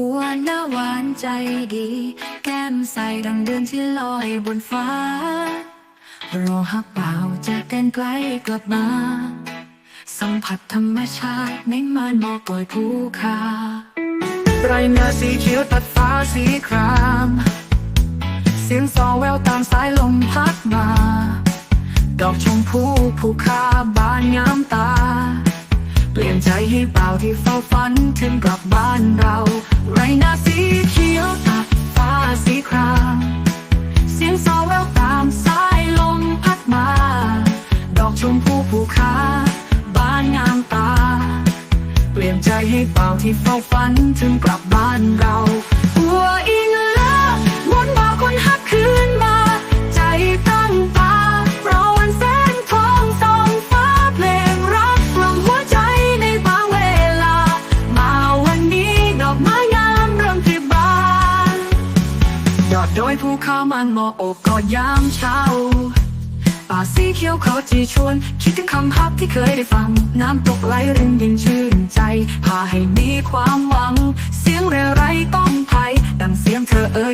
ปวนน้าหวานใจดี แก้มใสดังเดือนที่ลอยบนฟ้า รอหักเปล่าจะเต้นใกล้กลับมา สัมผัสธรรมชาติไม่มานมอปล่อยภูเขา ไรเนื้อสีเขียวตัดฟ้าสีคราม เสียงซอแววตามสายลมพัดมา ดอกชมพูผูคาบานงามตา เปลี่ยนใจให้เปล่าที่เฝ้าฝันถึงกลับบ้านเรา ไรหน้าสีเขียว ใจให้เป่าที่เฝ้าฝันถึงกลับบ้านเราหัวอิงแล้ววนมาคนหักคืนมา ใจตั้งตารอวันแสงทองส่องฟ้าเพลงรักกล่อมหัวใจในบางเวลา มาวันนี้ดอกไม้งามเริ่มที่บานยอดโดยภูเขามันหมออบกอดยามเช้าป่าสีเขียวเขาจีชวน คิดถึงคำพักที่เคยได้ฟัง น้ำตกไหลรินดินชื่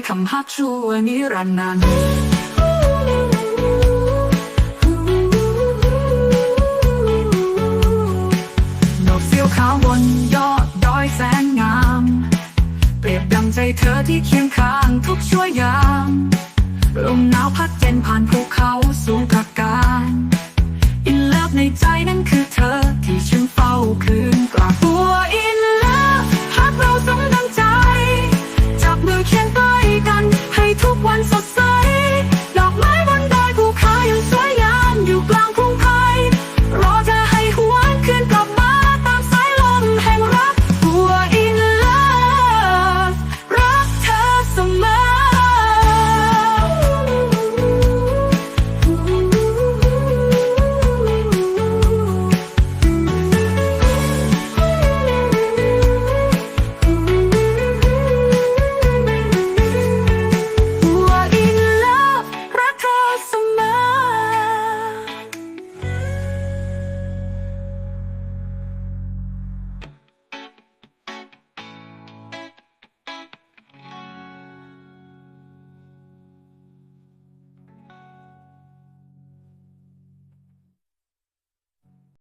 คำพักชั่วนิรันดร์ดกเวขาวบนยอดดอยแสนงาม เปรีดังใจเธอที่เคียงข้างทุกช่วยยาม ลมหนาวพัดเย็นผ่านภูเขาสูงกระการอินเลิฟในใจนั้นคือเธอที่ฉันเฝ้าคืนกลับตัวอี